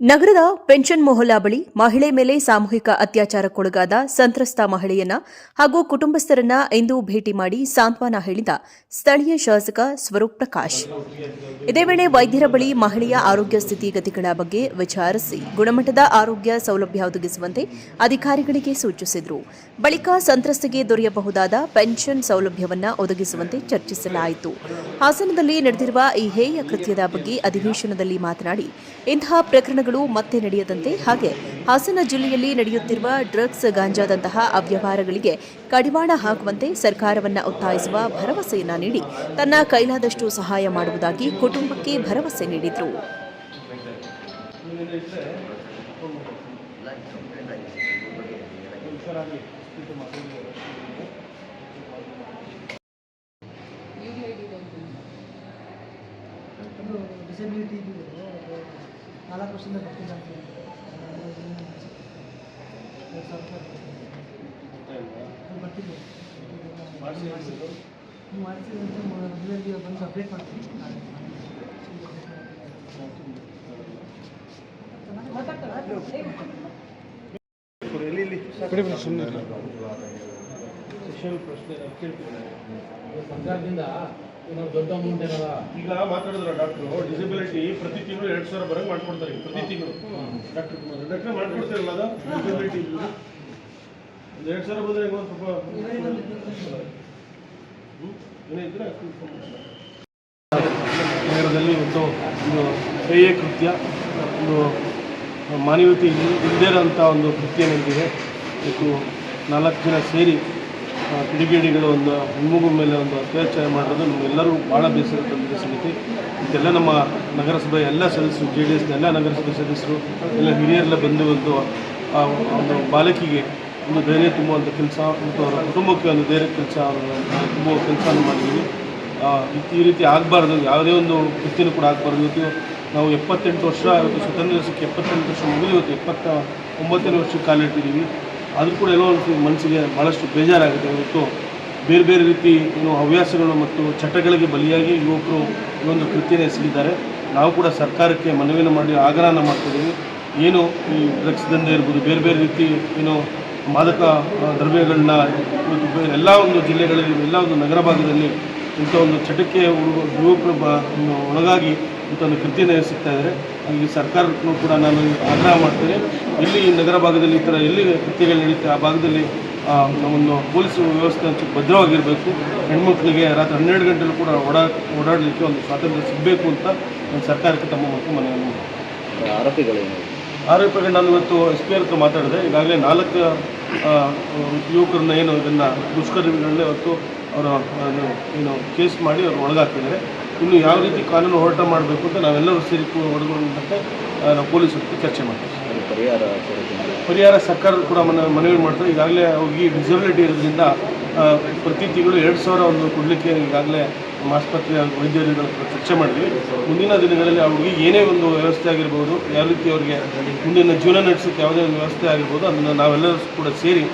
ನಗರದ ಪೆನ್ಷನ್ ಮೊಹಲ್ಲಾ ಬಳಿ ಮಹಿಳೆ ಮೇಲೆ ಸಾಮೂಹಿಕ ಅತ್ಯಾಚಾರಕ್ಕೊಳಗಾದ ಸಂತ್ರಸ್ತ ಮಹಿಳೆಯನ್ನ ಹಾಗೂ ಕುಟುಂಬಸ್ಥರನ್ನ ಇಂದು ಭೇಟಿ ಮಾಡಿ ಸಾಂತ್ವನ ಹೇಳಿದ ಸ್ಥಳೀಯ ಶಾಸಕ ಸ್ವರೂಪ್ ಪ್ರಕಾಶ್. ಇದೇ ವೇಳೆ ವೈದ್ಯರ ಬಳಿ ಮಹಿಳೆಯ ಆರೋಗ್ಯ ಸ್ಥಿತಿಗತಿಗಳ ಬಗ್ಗೆ ವಿಚಾರಿಸಿ ಗುಣಮಟ್ಟದ ಆರೋಗ್ಯ ಸೌಲಭ್ಯ ಒದಗಿಸುವಂತೆ ಅಧಿಕಾರಿಗಳಿಗೆ ಸೂಚಿಸಿದರು. ಬಳಿಕ ಸಂತ್ರಸ್ತಿಗೆ ದೊರೆಯಬಹುದಾದ ಪೆನ್ಷನ್ ಸೌಲಭ್ಯವನ್ನ ಒದಗಿಸುವಂತೆ ಚರ್ಚಿಸಲಾಯಿತು. ಹಾಸನದಲ್ಲಿ ನಡೆದಿರುವ ಈ ಹೇಯ ಕೃತ್ಯದ ಬಗ್ಗೆ ಅಧಿವೇಶನದಲ್ಲಿ ಮಾತನಾಡಿ, ಇಂತಹ ಪ್ರಕರಣಗಳು ಮತ್ತೆ ನಡೆಯದಂತೆ ಹಾಗೆ ಹಾಸನ ಜಿಲ್ಲೆಯಲ್ಲಿ ನಡೆಯುತ್ತಿರುವ ಡ್ರಗ್ಸ್ ಗಾಂಜಾದಂತಹ ಅವ್ಯವಹಾರಗಳಿಗೆ ಕಡಿವಾಣ ಹಾಕುವಂತೆ ಸರ್ಕಾರವನ್ನು ಒತ್ತಾಯಿಸುವ ಭರವಸೆಯನ್ನ ನೀಡಿ ತನ್ನ ಕೈಲಾದಷ್ಟು ಸಹಾಯ ಮಾಡುವುದಾಗಿ ಕುಟುಂಬಕ್ಕೆ ಭರವಸೆ ನೀಡಿದರು ಡಿಸಬಿಲಿಟಿ ಇದು ನಾಲ್ಕು ವರ್ಷದಿಂದ ಬರ್ತಿಲ್ಲ ಅಂತ ಹೇಳಿ. ಎರಡು ಸಾವಿರ ರೂಪಾಯಿ ಅದು ಬರ್ತಿದ್ದು ನೀವು ಮಾಡಿಸಿದಂತೆ ಮದುವೆಗೆ ಬಂದು ಅಪ್ಡೇಟ್ ಮಾಡ್ತೀನಿ ನಾಳೆ. ಸರ್ಕಾರದಿಂದ ಏನಾದ್ರು ದೊಡ್ಡ ಅಮೌಂಟ್ ಏನಲ್ಲ ಈಗ ಮಾತಾಡಿದ್ರ ಡಾಕ್ಟ್ರು ಡಿಸಬಿಲಿಟಿ ಪ್ರತಿ ತಿಂಗಳು ಎರಡು ಸಾವಿರ ಬರಂಗ್ ಮಾಡ್ಕೊಡ್ತಾರೆ ಈಗ ಪ್ರತಿ ತಿಂಗಳು. ಡಾಕ್ಟರ್ ಕುಮಾರ್ ಡಾಕ್ಟರ್ ಮಾಡ್ಕೊಡ್ತಾರಲ್ಲ ಅದು? ಡಿಸಬಿಲಿಟಿ ಒಂದು ಎರಡು ಸಾವಿರ ಬಂದ್ರೆ ಹೆಂಗೋ ಸ್ವಲ್ಪ ನಗರದಲ್ಲಿ ಒಂದು ಒಂದು ಹೇಯ ಕೃತ್ಯ ಒಂದು ಮಾನವೀಯತೆ ಇಲ್- ಇಲ್ಲದೇ ಇರೋಂಥ ಒಂದು ಕೃತ್ಯ ನಡೆದಿದೆ. ಇದು ನಾಲ್ಕು ಜನ ಸೇರಿ ಕಿಡಿಗೇಡಿಗಳು ಒಂದು ಹೆಣ್ಮಗು ಮೇಲೆ ಒಂದು ಅತ್ಯಾಚಾರ ಮಾಡೋದು ನಮಗೆಲ್ಲರೂ ಭಾಳ ಬೇಸರ ತಂದಿದೆ ಸಂಗತಿ ಇದೆಲ್ಲ ನಮ್ಮ ನಗರಸಭೆ ಎಲ್ಲ ಸದಸ್ಯರು, ಜೆ ಡಿ ಎಸ್ನ ಎಲ್ಲ ನಗರಸಭೆ ಸದಸ್ಯರು, ಎಲ್ಲ ಹಿರಿಯರೆಲ್ಲ ಬಂದು ಒಂದು, ಆ, ಒಂದು ಬಾಲಕಿಗೆ ಒಂದು ಧೈರ್ಯ ತುಂಬುವಂಥ ಕೆಲಸ ಮತ್ತು ಅವರ ಕುಟುಂಬಕ್ಕೆ ಒಂದು ಧೈರ್ಯ ಕೆಲಸ ತುಂಬುವ ಕೆಲಸವನ್ನು ಮಾಡಿದ್ದೀವಿ. ಈ ರೀತಿ ಆಗಬಾರ್ದು, ಯಾವುದೇ ಒಂದು ಕೃತ್ಯನೂ ಕೂಡ ಆಗಬಾರ್ದು. ಇವತ್ತು ನಾವು ಎಪ್ಪತ್ತೆಂಟು ವರ್ಷ, ಇವತ್ತು ಸ್ವತಂತ್ರ ದಿವಸಕ್ಕೆ ಎಪ್ಪತ್ತೆಂಟು ವರ್ಷ ಮುಗಿದು, ಇವತ್ತು ಎಪ್ಪತ್ತ ಒಂಬತ್ತನೇ ವರ್ಷಕ್ಕೆ ಕಾಲಿಟ್ಟಿದ್ದೀವಿ. ಆದರೂ ಕೂಡ ಎಲ್ಲೋ ಒಂದು ಮನಸ್ಸಿಗೆ ಭಾಳಷ್ಟು ಬೇಜಾರಾಗುತ್ತೆ. ಇವತ್ತು ಬೇರೆ ಬೇರೆ ರೀತಿ ಏನು ಹವ್ಯಾಸಗಳು ಮತ್ತು ಚಟಗಳಿಗೆ ಬಲಿಯಾಗಿ ಯುವಕರು ಈ ಒಂದು ಕೃತ್ಯನ ಎಸಗಿದ್ದಾರೆ. ನಾವು ಕೂಡ ಸರ್ಕಾರಕ್ಕೆ ಮನವಿಯನ್ನು ಮಾಡಿ ಆಗ್ರಹನ ಮಾಡ್ತಿದ್ದೀವಿ. ಏನು ಈ ಡ್ರಗ್ಸ್ ದಂಧೆ ಇರ್ಬೋದು, ಬೇರೆ ಬೇರೆ ರೀತಿ ಏನು ಮಾದಕ ದ್ರವ್ಯಗಳನ್ನ ಎಲ್ಲ ಒಂದು ಜಿಲ್ಲೆಗಳಲ್ಲಿ, ಎಲ್ಲ ಒಂದು ನಗರ ಭಾಗದಲ್ಲಿ ಇಂಥ ಒಂದು ಚಟಕ್ಕೆ ಯುವಕರು ಬ, ಒಳಗಾಗಿ ಇಂಥ ಒಂದು ಕೃತಿ ಸಿಗ್ತಾ ಇದ್ದಾರೆ ಈ ಸರ್ಕಾರಕ್ಕೂ ಕೂಡ ನಾನು ಆಗ್ರಹ ಮಾಡ್ತೇನೆ. ಇಲ್ಲಿ ನಗರ ಭಾಗದಲ್ಲಿ ಈ ಥರ ಎಲ್ಲಿ ಕೃತ್ಯಗಳು ನಡೀತೆ ಆ ಭಾಗದಲ್ಲಿ ಒಂದು ಪೊಲೀಸ್ ವ್ಯವಸ್ಥೆ ಅಂತ ಭದ್ರವಾಗಿರಬೇಕು. ಹೆಣ್ಮಕ್ಳಿಗೆ ರಾತ್ರಿ ಹನ್ನೆರಡು ಗಂಟೆಲೂ ಕೂಡ ಓಡಾ ಓಡಾಡಲಿಕ್ಕೆ ಒಂದು ಸ್ವಾತಂತ್ರ್ಯ ಸಿಗಬೇಕು ಅಂತ ನಾನು ಸರ್ಕಾರಕ್ಕೆ ತಮ್ಮ ಮತ್ತು ಮನೆಯನ್ನು. ಆರೋಪಿಗಳೇನು? ಆರೋಪಿಗಳು ನಾನು ಇವತ್ತು ಎಸ್ ಪಿ ಹತ್ರ ಮಾತಾಡಿದೆ. ಈಗಾಗಲೇ ನಾಲ್ಕು ಯುವಕರನ್ನ ಏನು ಇದನ್ನು ದುಷ್ಕರ್ಮಿಗಳನ್ನೇ ಇವತ್ತು ಅವರ ಏನು ಕೇಸ್ ಮಾಡಿ ಅವ್ರು ಒಳಗಾಕಿದ್ದಾರೆ ಇನ್ನು ಯಾವ ರೀತಿ ಕಾನೂನು ಹೋರಾಟ ಮಾಡಬೇಕು ಅಂತ ನಾವೆಲ್ಲರೂ ಸೇರಿ ಒಳಗೊಂಡಂತೆ ನಾವು ಪೊಲೀಸ್ ಜೊತೆ ಚರ್ಚೆ ಮಾಡ್ತೀವಿ. ಪರಿಹಾರ ಪರಿಹಾರ ಸರ್ಕಾರ ಕೂಡ ಮನ ಮನವಿ ಮಾಡ್ತಾರೆ. ಈಗಾಗಲೇ ಅವ್ರಿಗೆ ಡಿಸಬಿಲಿಟಿ ಇರೋದ್ರಿಂದ ಪ್ರತಿ ತಿಂಗಳು ಎರಡು ಸಾವಿರ ಒಂದು ಕೊಡಲಿಕ್ಕೆ ಈಗಾಗಲೇ ನಮ್ಮ ಆಸ್ಪತ್ರೆ ವೈದ್ಯರುಗಳ ಚರ್ಚೆ ಮಾಡಿದ್ವಿ. ಮುಂದಿನ ದಿನಗಳಲ್ಲಿ ಅವ್ರಿಗೆ ಏನೇ ಒಂದು ವ್ಯವಸ್ಥೆ ಆಗಿರ್ಬೋದು ಯಾವ ರೀತಿ ಅವ್ರಿಗೆ ಮುಂದಿನ ಜೀವನ ನಡೆಸೋಕ್ಕೆ ಯಾವುದೇ ಒಂದು ವ್ಯವಸ್ಥೆ ಆಗಿರ್ಬೋದು ಅದನ್ನು ನಾವೆಲ್ಲರೂ ಕೂಡ ಸೇರಿ